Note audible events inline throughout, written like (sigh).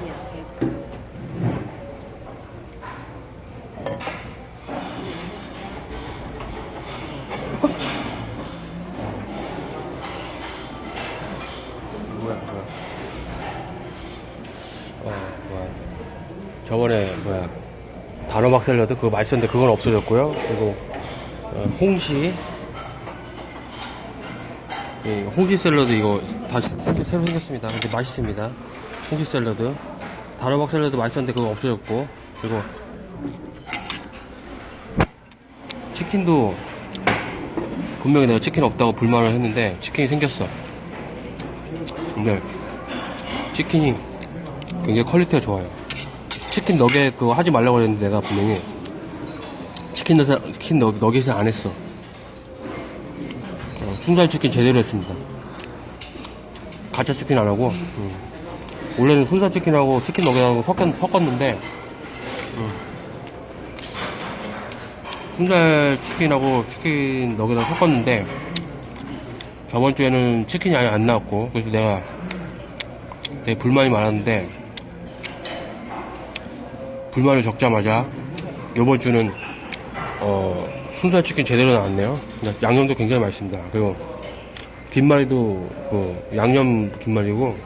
아니야. 뭐야. 어, 뭐야. 저번에, 뭐야. 단호박 샐러드 그거 맛있었는데 그건 없어졌고요. 그리고, 어, 홍시. 이 홍시 샐러드 이거 다시 새로 생겼습니다. 근데 맛있습니다. 홍시 샐러드. 단호박 샐러드 맛있었는데 그거 없어졌고. 그리고, 치킨도 분명히 내가 치킨 없다고 불만을 했는데 치킨이 생겼어. 근데 치킨이 굉장히 퀄리티가 좋아요. 치킨 너겟 그거 하지 말라고 그랬는데 내가 분명히 치킨 너겟, 치킨 너, 너겟을 안 했어. 어, 순살 치킨 제대로 했습니다. 가짜 치킨 안 하고 음. 원래는 순살 치킨하고 치킨 너겟하고 섞었, 섞었는데 음. 순살 치킨하고 치킨 너겟하고 섞었는데 저번 주에는 치킨이 아예 안 나왔고 그래서 내가 되게 불만이 많았는데 불만을 적자마자 이번 주는 어, 순살 치킨 제대로 나왔네요. 양념도 굉장히 맛있습니다. 그리고 김말이도 그 양념 김말이고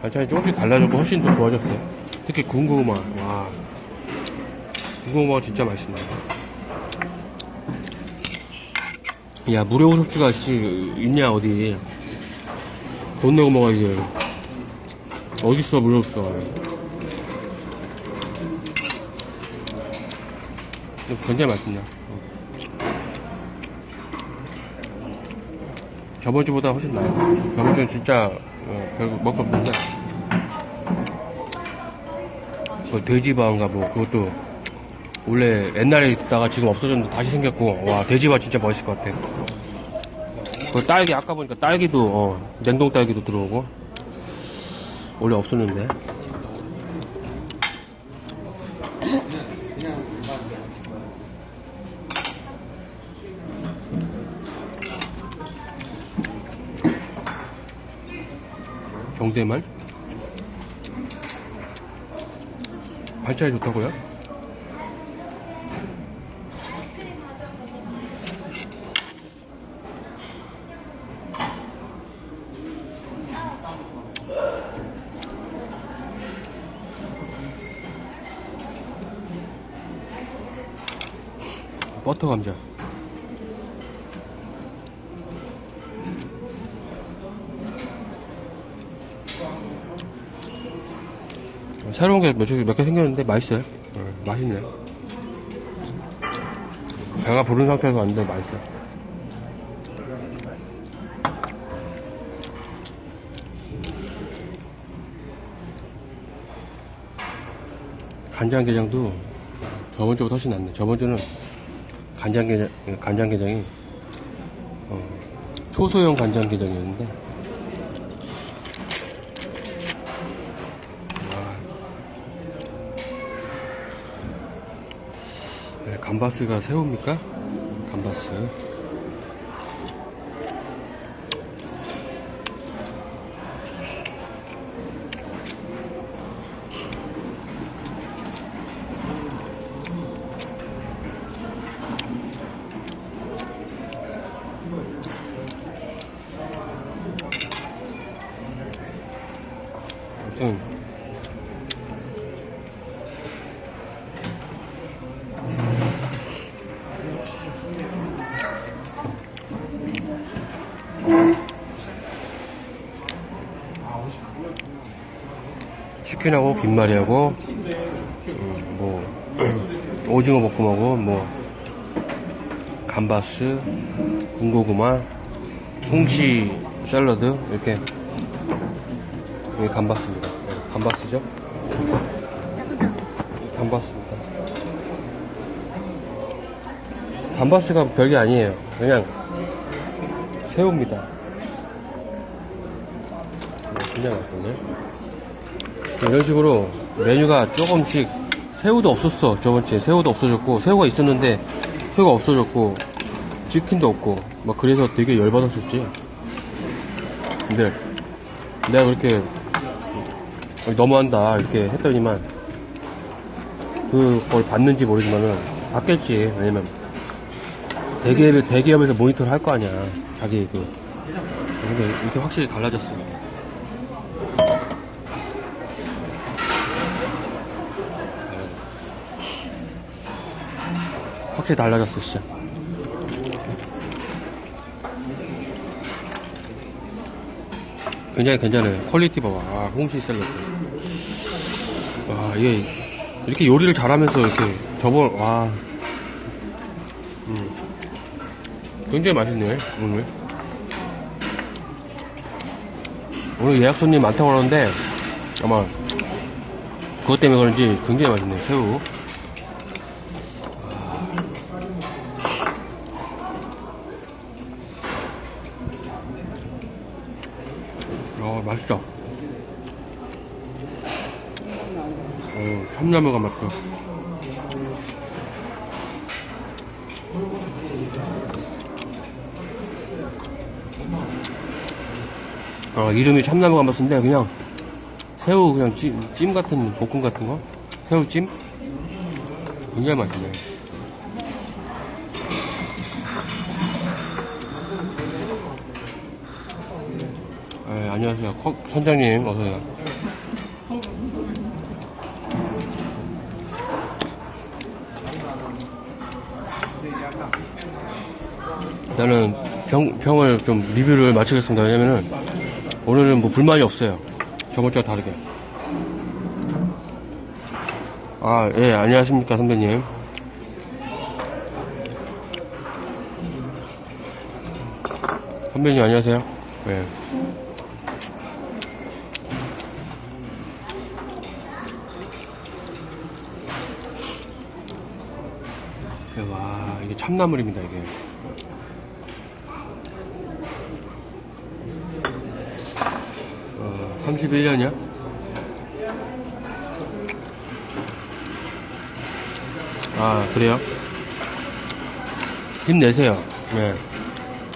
반찬이 조금씩 달라졌고 훨씬 더 좋아졌어요. 특히 군고구마 와 군고구마가 진짜 맛있네요. 야 무료 씨 있냐 어디 돈 내고 먹어야지 어딨어 무료 소스가 이거 굉장히 맛있냐 저번 주보다 훨씬 나아요. 저번 주는 진짜 어, 별거 먹고 없는데. 그 돼지바인가 뭐 그것도 원래 옛날에 있다가 지금 없어졌는데 다시 생겼고 와 돼지바 진짜 멋있을 것 같아. 그 딸기 아까 보니까 딸기도 어, 냉동 딸기도 들어오고. 원래 없었는데 정대말 발차기 좋다고요? 버터 감자. 새로운 게 몇 개 생겼는데 맛있어요. 어, 맛있네. 배가 부른 상태에서 왔는데 맛있어. 간장게장도 저번 주보다 훨씬 낫네. 저번 주는 간장게장, 간장게장이, 어, 초소형 간장게장이었는데, 감바스가 새우입니까? 감바스. 치킨하고 김말이하고 음, 뭐 (clears throat) 오징어 볶음하고 뭐 감바스 군고구마 홍치 샐러드 이렇게 이게 감바스입니다. 네, 감바스죠? 감바스입니다. 감바스가 별게 아니에요. 그냥 새우입니다. 네, 굉장히 맛있네. 이런 식으로 메뉴가 조금씩 새우도 없었어. 저번주에 새우도 없어졌고 새우가 있었는데 새우가 없어졌고 치킨도 없고 막 그래서 되게 열받았었지. 근데 내가 그렇게 너무한다 이렇게 했더니만 그걸 받는지 모르지만은 받겠지 왜냐면 대기업 대기업에서 모니터를 할 거 아니야 자기 그 근데 이렇게 확실히 달라졌어 확실히 달라졌어 진짜. 굉장히 괜찮아요. 퀄리티 봐봐. 아 홍시 샐러드. 와 이게 이렇게 요리를 잘하면서 이렇게 저번 와. 음. 굉장히 맛있네 오늘. 오늘 예약 손님 많다고 그러는데 아마 그것 때문에 그런지 굉장히 맛있네 새우 아 맛있다. 어, 참나무가 맛있어 어, 이름이 참나무가 맛인데 그냥 새우 그냥 찜, 찜 같은 볶음 같은 거? 새우찜? 굉장히 맛있네 안녕하세요 컵 선장님 어서요 나는 병, 병을 좀 리뷰를 마치겠습니다. 왜냐면은 오늘은 뭐 불만이 없어요. 저번 주와 다르게. 아, 예, 안녕하십니까, 선배님. 선배님, 안녕하세요. 예. 와, 이게 참나물입니다, 이게. 어, 31년이야? 아, 그래요? 힘내세요. 네.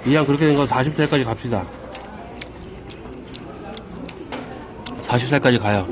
이왕 그렇게 된 거 40살까지 갑시다. 40살까지 가요.